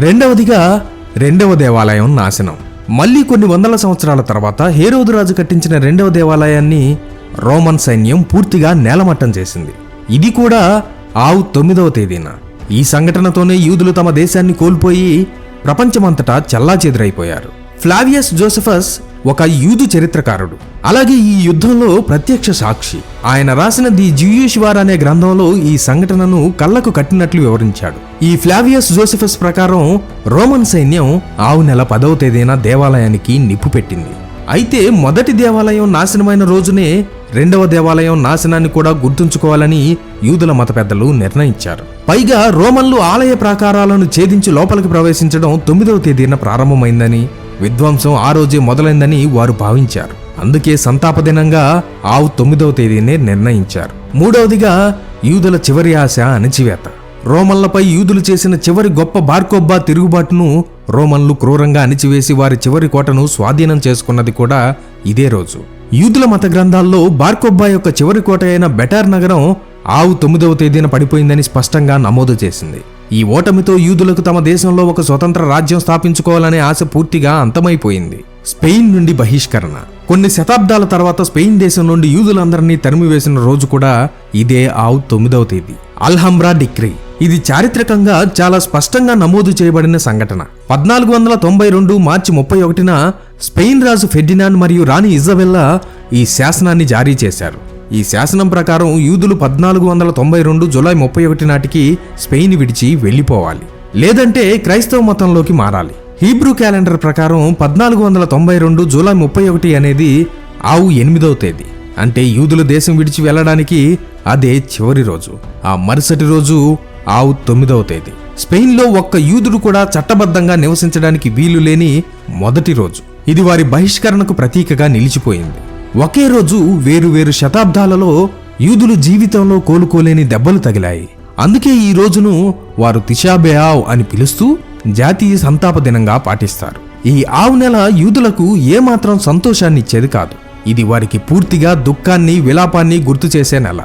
రెండవదిగా రెండవ దేవాలయం నాశనం. మళ్ళీ కొన్ని వందల సంవత్సరాల తర్వాత హేరోదు రాజు కట్టించిన రెండవ దేవాలయాన్ని రోమన్ సైన్యం పూర్తిగా నేలమట్టం చేసింది. ఇది కూడా ఆవు తొమ్మిదవ తేదీన. ఈ సంఘటనతోనే యూదులు తమ దేశాన్ని కోల్పోయి ప్రపంచమంతటా చెల్లాచెదురైపోయారు. ఫ్లావియస్ జోసెఫస్ ఒక యూదు చరిత్రకారుడు. అలాగే ఈ యుద్ధంలో ప్రత్యక్ష సాక్షి. ఆయన రాసిన ది జియూష్ అనే గ్రంథంలో ఈ సంఘటనను కళ్ళకు కట్టినట్లు వివరించాడు. ఈ ఫ్లావియస్ జోసెఫస్ ప్రకారం రోమన్ సైన్యం ఆవు నెల పదవ తేదీన దేవాలయానికి నిప్పు పెట్టింది. అయితే మొదటి దేవాలయం నాశనమైన రోజునే రెండవ దేవాలయం నాశనాన్ని కూడా గుర్తుంచుకోవాలని యూదుల మత పెద్దలు నిర్ణయించారు. పైగా రోమన్లు ఆలయ ప్రాకారాలను ఛేదించి లోపలికి ప్రవేశించడం తొమ్మిదవ తేదీన ప్రారంభమైందని విధ్వంసం ఆ రోజే మొదలైందని వారు భావించారు. అందుకే సంతాప దినంగా ఆవు తొమ్మిదవ తేదీనే నిర్ణయించారు. మూడవదిగా యూదుల చివరి ఆశ అణచివేత. రోమన్లపై యూదులు చేసిన చివరి గొప్ప బార్కోబ్బా తిరుగుబాటును రోమన్లు క్రూరంగా అణిచివేసి వారి చివరి కోటను స్వాధీనం చేసుకున్నది కూడా ఇదే రోజు. యూదుల మత గ్రంథాల్లో బార్కోబ్బా యొక్క చివరి కోట అయిన బెటార్ నగరం ఆవు తొమ్మిదవ తేదీన పడిపోయిందని స్పష్టంగా నమోదు చేసింది. ఈ ఓటమితో యూదులకు తమ దేశంలో ఒక స్వతంత్ర రాజ్యం స్థాపించుకోవాలనే ఆశ పూర్తిగా అంతమైపోయింది. స్పెయిన్ నుండి బహిష్కరణ. కొన్ని శతాబ్దాల తర్వాత స్పెయిన్ దేశం నుండి యూదులందరినీ తరిమివేసిన రోజు కూడా ఇదే ఆవు తొమ్మిదవ తేదీ. Alhambra decree. ఇది చారిత్రకంగా చాలా స్పష్టంగా నమోదు చేయబడిన సంఘటన. పద్నాలుగు వందల తొంభై రెండు మార్చి ముప్పై ఒకటిన స్పెయిన్ రాజు ఫెర్డినాండ్ మరియు రాణి ఇజబెల్లా ఈ శాసనాన్ని జారీ చేశారు. ఈ శాసనం ప్రకారం యూదులు పద్నాలుగు వందల తొంభై రెండు జులై ముప్పై ఒకటి నాటికి స్పెయిన్ విడిచి వెళ్ళిపోవాలి. లేదంటే క్రైస్తవ మతంలోకి మారాలి. హీబ్రూ క్యాలెండర్ ప్రకారం పద్నాలుగు వందల తొంభై రెండు జూలై ముప్పై ఒకటి అనేది ఆవు ఎనిమిదవ తేదీ. అంటే యూదుల దేశం విడిచి వెళ్ళడానికి అదే చివరి రోజు. ఆ మరుసటి రోజు ఆవు తొమ్మిదవ తేదీ. స్పెయిన్లో ఒక్క యూదుడు కూడా చట్టబద్ధంగా నివసించడానికి వీలు లేని మొదటి రోజు. ఇది వారి బహిష్కరణకు ప్రతీకగా నిలిచిపోయింది. ఒకే రోజు వేరు-వేరు శతాబ్దాలలో యూదులు జీవితంలో కోలుకోలేని దెబ్బలు తగిలాయి. అందుకే ఈ రోజును వారు తిషాబేఆవ్ అని పిలుస్తూ జాతీయ సంతాప దినంగా పాటిస్తారు. ఈ ఆవు నెల యూదులకు ఏమాత్రం సంతోషాన్ని ఇచ్చేది కాదు. ఇది వారికి పూర్తిగా దుఃఖాన్ని విలాపాన్ని గుర్తు చేసే నెల.